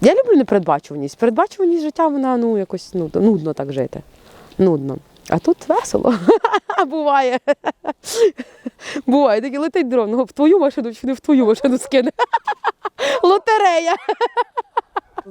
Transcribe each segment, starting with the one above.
Я люблю непередбачуваність. Передбачуваність життя, вона ну якось ну, нудно так жити. Нудно. А тут весело. Буває. Буває, такі летить дрон. Ну, в твою машину чи не в твою машину скине. Лотерея.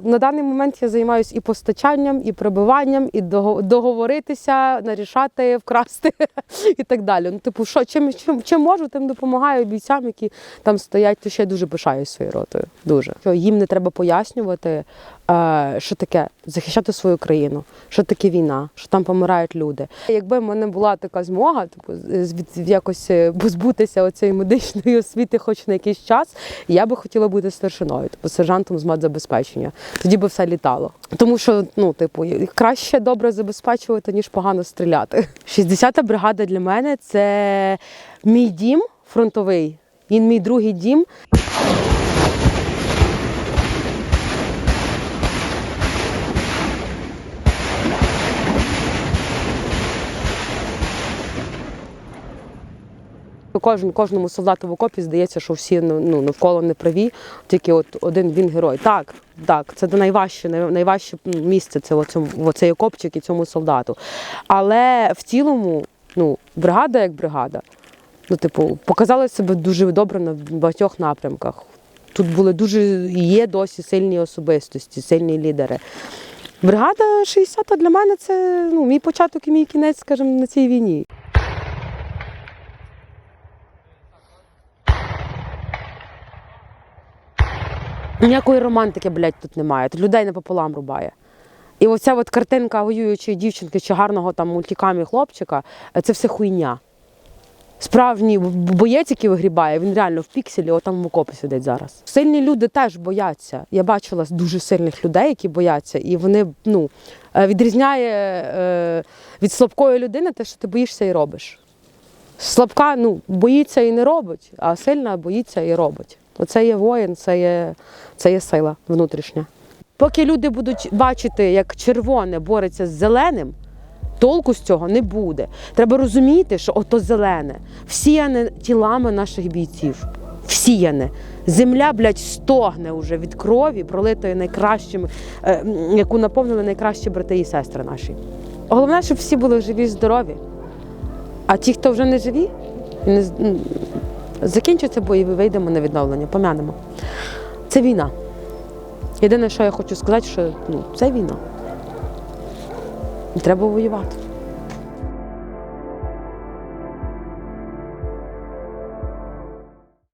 На даний момент я займаюся і постачанням, і прибиванням, і дого- договоритися, нарішати, вкрасти і так далі. Ну, типу, що чим, чим, чим можу, тим допомагаю бійцям, які там стоять, то ще я дуже пишаюсь своєю ротою. Дуже. Що Їм не треба пояснювати, е, що таке захищати свою країну, що таке війна, що там помирають люди. Якби в мене була така змога, типу, якось е, позбутися оцієї медичної освіти, хоч на якийсь час, я би хотіла бути старшиною, типу сержантом з медзабезпечення. Тоді би все літало. Тому що, ну, типу, краще добре забезпечувати, ніж погано стріляти. 60-та бригада для мене це мій дім фронтовий. Він мій другий дім. Кожен, кожному солдату в окопі здається, що всі ну, ну, навколо не праві, тільки от один він герой. Так, так, це найважче, найважче місце це оцьому, оцей окопчик і цьому солдату. Але в цілому, ну, бригада як бригада, ну, типу, показала себе дуже добре на багатьох напрямках. Тут були дуже є досі сильні особистості, сильні лідери. Бригада 60-та для мене це ну, мій початок і мій кінець, скажімо, на цій війні. Ніякої романтики, блядь, тут немає. Тут людей напополам рубає. І оця от картинка воюючої дівчинки чи гарного там мультикамі хлопчика це все хуйня. Справжній боєць, який вигрібає, він реально в пікселі, отам в окопі сидить зараз. Сильні люди теж бояться. Я бачила дуже сильних людей, які бояться, і вони ну, е, відрізняє е, від слабкої людини те, що ти боїшся і робиш. Слабка ну, боїться і не робить, а сильна боїться і робить. Оце є воїн, це є, це є сила внутрішня. Поки люди будуть бачити, як червоне бореться з зеленим, толку з цього не буде. Треба розуміти, що ото зелене, всіяне тілами наших бійців. Всіяне. Земля, блядь, стогне уже від крові, пролитої найкращими, е, яку наповнили найкращі брати і сестри наші. Головне, щоб всі були живі і здорові. А ті, хто вже не живі, не, закінчаться бої, вийдемо на відновлення, помянемо. Це війна. Єдине, що я хочу сказати, що ну, це війна. І треба воювати.